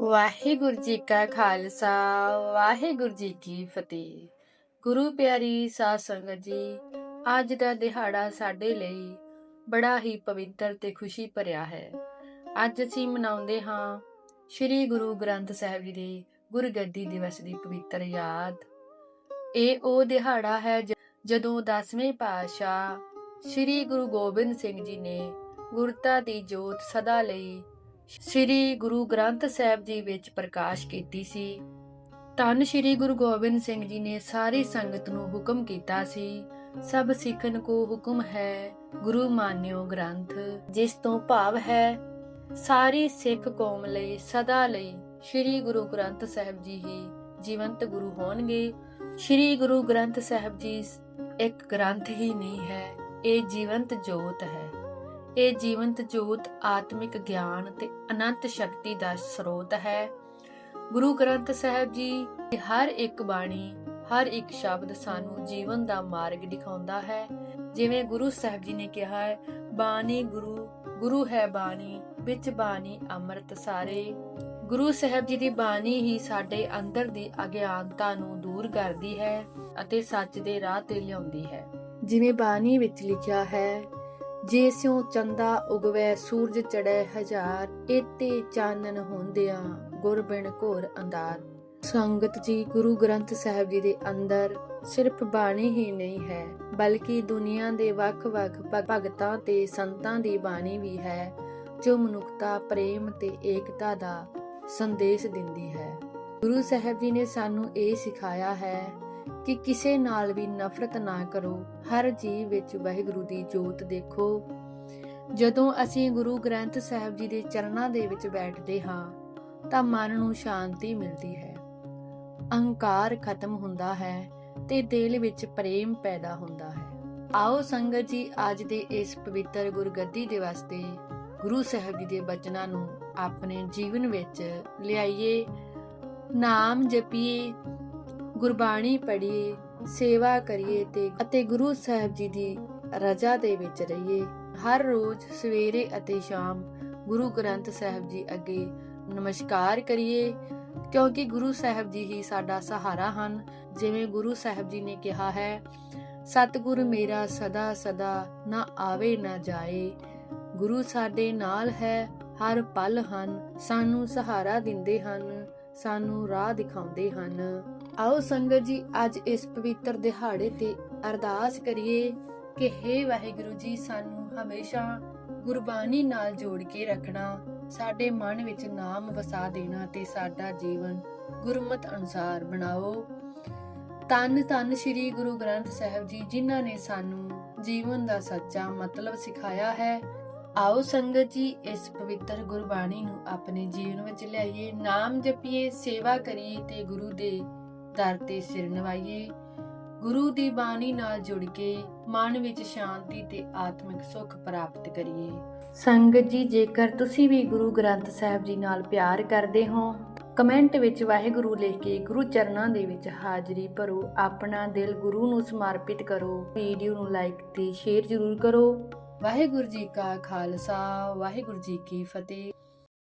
ਵਾਹਿਗੁਰੂ ਜੀ ਕਾ ਖਾਲਸਾ, ਵਾਹਿਗੁਰੂ ਜੀ ਕੀ ਫਤਿਹ। ਗੁਰੂ ਪਿਆਰੀ ਸਾਧ ਸੰਗਤ ਜੀ, ਅੱਜ ਦਾ ਦਿਹਾੜਾ ਸਾਡੇ ਲਈ ਬੜਾ ਹੀ ਪਵਿੱਤਰ ਤੇ ਖੁਸ਼ੀ ਭਰਿਆ ਹੈ। ਅੱਜ ਅਸੀਂ ਮਨਾਉਂਦੇ ਹਾਂ ਸ੍ਰੀ ਗੁਰੂ ਗ੍ਰੰਥ ਸਾਹਿਬ ਜੀ ਦੇ ਗੁਰਗੱਦੀ ਦਿਵਸ ਦੀ ਪਵਿੱਤਰ ਯਾਦ। ਇਹ ਉਹ ਦਿਹਾੜਾ ਹੈ ਜਦੋਂ 10ਵੇਂ ਪਾਤਸ਼ਾਹ ਸ੍ਰੀ ਗੁਰੂ ਗੋਬਿੰਦ ਸਿੰਘ ਜੀ ਨੇ ਗੁਰਤਾ ਦੀ ਜੋਤ ਸਦਾ ਲਈ ਸ੍ਰੀ ਗੁਰੂ ਗ੍ਰੰਥ ਸਾਹਿਬ ਜੀ ਵਿੱਚ ਪ੍ਰਕਾਸ਼ ਕੀਤੀ ਸੀ। ਧੰਨ ਸ੍ਰੀ ਗੁਰੂ ਗੋਬਿੰਦ ਸਿੰਘ ਜੀ ਨੇ ਸਾਰੀ ਸੰਗਤ ਨੂੰ ਹੁਕਮ ਕੀਤਾ ਸੀ। ਸਭ ਸਿੱਖਨ ਕੋ ਹੁਕਮ ਹੈ, ਗੁਰੂ ਮਾਨਿਓ ਗ੍ਰੰਥ, ਜਿਸ ਤੋਂ ਭਾਵ ਹੈ, ਸਾਰੀ ਸਿੱਖ ਕੌਮ ਲਈ ਸਦਾ ਲਈ ਸ੍ਰੀ ਗੁਰੂ ਗ੍ਰੰਥ ਸਾਹਿਬ ਜੀ ਹੀ ਜੀਵੰਤ ਗੁਰੂ ਹੋਣਗੇ। ਸ੍ਰੀ ਗੁਰੂ ਗ੍ਰੰਥ ਸਾਹਿਬ ਜੀ ਇੱਕ ਗ੍ਰੰਥ ਹੀ ਨਹੀਂ ਹੈ, ਇਹ ਜੀਵੰਤ ਜੋਤ ਹੈ। ਇਹ ਜੀਵੰਤ ਜੋਤ ਆਤਮਿਕ ਗਿਆਨ ਤੇ ਅਨੰਤ ਸ਼ਕਤੀ ਦਾ ਸਰੋਤ ਹੈ। ਗੁਰੂ ਗ੍ਰੰਥ ਸਾਹਿਬ ਜੀ ਦੀ ਹਰ ਇੱਕ ਬਾਣੀ, ਹਰ ਇੱਕ ਸ਼ਬਦ ਸਾਨੂੰ ਜੀਵਨ ਦਾ ਮਾਰਗ ਦਿਖਾਉਂਦਾ ਹੈ। ਜਿਵੇਂ ਗੁਰੂ ਸਾਹਿਬ ਜੀ ਨੇ ਕਿਹਾ ਹੈ, ਬਾਣੀ ਗੁਰੂ ਗੁਰੂ ਹੈ ਬਾਣੀ, ਵਿੱਚ ਬਾਣੀ ਅੰਮ੍ਰਿਤ ਸਾਰੇ। ਗੁਰੂ ਸਾਹਿਬ ਜੀ ਦੀ ਬਾਣੀ ਹੀ ਸਾਡੇ ਅੰਦਰ ਦੀ ਅਗਿਆਨਤਾ ਨੂੰ ਦੂਰ ਕਰਦੀ ਹੈ ਅਤੇ ਸੱਚ ਦੇ ਰਾਹ ਤੇ ਲਿਆਉਂਦੀ ਹੈ। ਜਿਵੇਂ ਬਾਣੀ ਵਿੱਚ ਲਿਖਿਆ ਹੈ ਜੇ ਸਿਉ ਚੰਦਾ ਉਗਵੈ, ਸੂਰਜ ਚੜੈ ਹਜ਼ਾਰ ਏਤੇ ਚਾਨਣ ਹੁੰਦਿਆਂ ਗੁਰ ਘੋਰ ਅੰਧਾਰ। ਸੰਗਤ ਜੀ, ਗੁਰੂ ਗ੍ਰੰਥ ਸਾਹਿਬ ਜੀ ਦੇ ਅੰਦਰ ਸਿਰਫ ਬਾਣੀ ਹੀ ਨਹੀਂ ਹੈ, ਬਲਕਿ ਦੁਨੀਆ ਦੇ ਵੱਖ-ਵੱਖ ਭਗਤਾਂ ਤੇ ਸੰਤਾਂ ਦੀ ਬਾਣੀ ਵੀ ਹੈ, ਜੋ ਮਨੁੱਖਤਾ, ਪ੍ਰੇਮ ਤੇ ਏਕਤਾ ਦਾ ਸੰਦੇਸ਼ ਦਿੰਦੀ ਹੈ। ਗੁਰੂ ਸਾਹਿਬ ਜੀ ਨੇ ਸਾਨੂੰ ਇਹ ਸਿਖਾਇਆ ਹੈ ਕਿ ਕਿਸੇ ਨਾਲ ਵੀ ਨਫ਼ਰਤ ਨਾ ਕਰੋ, ਹਰ ਜੀਵ ਵਿੱਚ ਵਾਹਿਗੁਰੂ ਦੀ ਜੋਤ ਦੇਖੋ। ਜਦੋਂ ਅਸੀਂ ਗੁਰੂ ਗ੍ਰੰਥ ਸਾਹਿਬ ਜੀ ਦੇ ਚਰਨਾਂ ਦੇ ਵਿੱਚ ਬੈਠਦੇ ਹਾਂ, ਤਾਂ ਮਨ ਨੂੰ ਸ਼ਾਂਤੀ ਮਿਲਦੀ ਹੈ। ਅਹੰਕਾਰ ਖਤਮ ਹੁੰਦਾ ਹੈ ਤੇ ਦਿਲ ਵਿੱਚ ਪ੍ਰੇਮ ਪੈਦਾ ਹੁੰਦਾ ਹੈ। ਆਓ ਸੰਗਤ ਜੀ, ਅੱਜ ਦੇ ਇਸ ਪਵਿੱਤਰ ਗੁਰਗੱਦੀ ਦੇ ਵਾਸਤੇ ਗੁਰੂ ਸਾਹਿਬ ਜੀ ਦੇ ਬਚਨਾਂ ਨੂੰ ਆਪਣੇ ਜੀਵਨ ਵਿੱਚ ਲਿਆਈਏ। ਨਾਮ ਜਪੀਏ ਗੁਰਬਾਣੀ ਪੜ੍ਹੀਏ, ਸੇਵਾ ਕਰੀਏ ਤੇ ਅਤੇ ਗੁਰੂ ਸਾਹਿਬ ਜੀ ਦੀ ਰਜ਼ਾ ਦੇ ਵਿੱਚ ਰਹੀਏ। ਹਰ ਰੋਜ਼ ਸਵੇਰੇ ਅਤੇ ਸ਼ਾਮ ਗੁਰੂ ਗ੍ਰੰਥ ਸਾਹਿਬ ਜੀ ਅੱਗੇ ਨਮਸਕਾਰ ਕਰੀਏ, ਕਿਉਂਕਿ ਗੁਰੂ ਸਾਹਿਬ ਜੀ ਹੀ ਸਾਡਾ ਸਹਾਰਾ ਹਨ। ਜਿਵੇਂ ਗੁਰੂ ਸਾਹਿਬ ਜੀ ਨੇ ਕਿਹਾ ਹੈ, ਸਤਿਗੁਰ ਮੇਰਾ ਸਦਾ ਸਦਾ ਨਾ ਆਵੇ ਨਾ ਜਾਏ। ਗੁਰੂ ਸਾਡੇ ਨਾਲ ਹੈ, ਹਰ ਪਲ ਹਨ। ਸਾਨੂੰ ਸਹਾਰਾ ਦਿੰਦੇ ਹਨ, ਸਾਨੂੰ ਰਾਹ ਦਿਖਾਉਂਦੇ ਹਨ। ਆਓ ਸੰਗਤ ਜੀ, ਅੱਜ ਇਸ ਪਵਿੱਤਰ ਦਿਹਾੜੇ ਤੇ ਅਰਦਾਸ ਕਰੀਏ ਕਿ हे ਵਾਹਿਗੁਰੂ ਜੀ, ਸਾਨੂੰ ਹਮੇਸ਼ਾ ਗੁਰਬਾਣੀ ਨਾਲ ਜੋੜ ਕੇ ਰੱਖਣਾ, ਸਾਡੇ ਮਨ ਵਿੱਚ ਨਾਮ ਵਸਾ ਦੇਣਾ ਤੇ ਸਾਡਾ ਜੀਵਨ ਗੁਰਮਤ ਅਨੁਸਾਰ ਬਣਾਓ। ਤਨ ਤਨ ਸ੍ਰੀ ਗੁਰੂ ਗ੍ਰੰਥ ਸਾਹਿਬ ਜੀ, ਜਿਨ੍ਹਾਂ ਨੇ ਸਾਨੂੰ ਜੀਵਨ ਦਾ ਸੱਚਾ ਮਤਲਬ ਸਿਖਾਇਆ ਹੈ, ਆਓ ਸੰਗਤ ਜੀ, ਇਸ ਪਵਿੱਤਰ ਗੁਰਬਾਣੀ ਨੂੰ ਆਪਣੇ ਜੀਵਨ ਵਿੱਚ ਲਿਆਈਏ, ਨਾਮ ਜਪੀਏ, ਸੇਵਾ ਕਰੀਏ ਤੇ ਗੁਰੂ ਦੇ ਦਰ ਸਿਰ ਨਵਾਈਏ, ਗੁਰੂ ਦੀ ਬਾਣੀ ਨਾਲ ਜੁੜ ਕੇ ਮਨ ਵਿੱਚ ਸ਼ਾਂਤੀ ਤੇ ਆਤਮਿਕ ਸੁੱਖ ਪ੍ਰਾਪਤ ਕਰੀਏ। ਸੰਗਤ ਜੀ, ਜੇਕਰ ਤੁਸੀਂ ਵੀ ਗੁਰੂ ਗ੍ਰੰਥ ਸਾਹਿਬ ਜੀ ਨਾਲ ਪਿਆਰ ਕਰਦੇ ਹੋ, ਕਮੈਂਟ ਵਿੱਚ ਵਾਹਿਗੁਰੂ ਲਿਖ ਕੇ ਗੁਰੂ ਚਰਨਾਂ ਦੇ ਵਿੱਚ ਹਾਜ਼ਰੀ ਭਰੋ, ਆਪਣਾ ਦਿਲ ਗੁਰੂ ਨੂੰ ਸਮਰਪਿਤ ਕਰੋ, ਵੀਡੀਓ ਨੂੰ ਲਾਈਕ ਤੇ ਸ਼ੇਅਰ ਜ਼ਰੂਰ ਕਰੋ। ਵਾਹਿਗੁਰੂ ਜੀ ਕਾ ਖਾਲਸਾ, ਵਾਹਿਗੁਰੂ ਜੀ ਕੀ ਫਤਿਹ।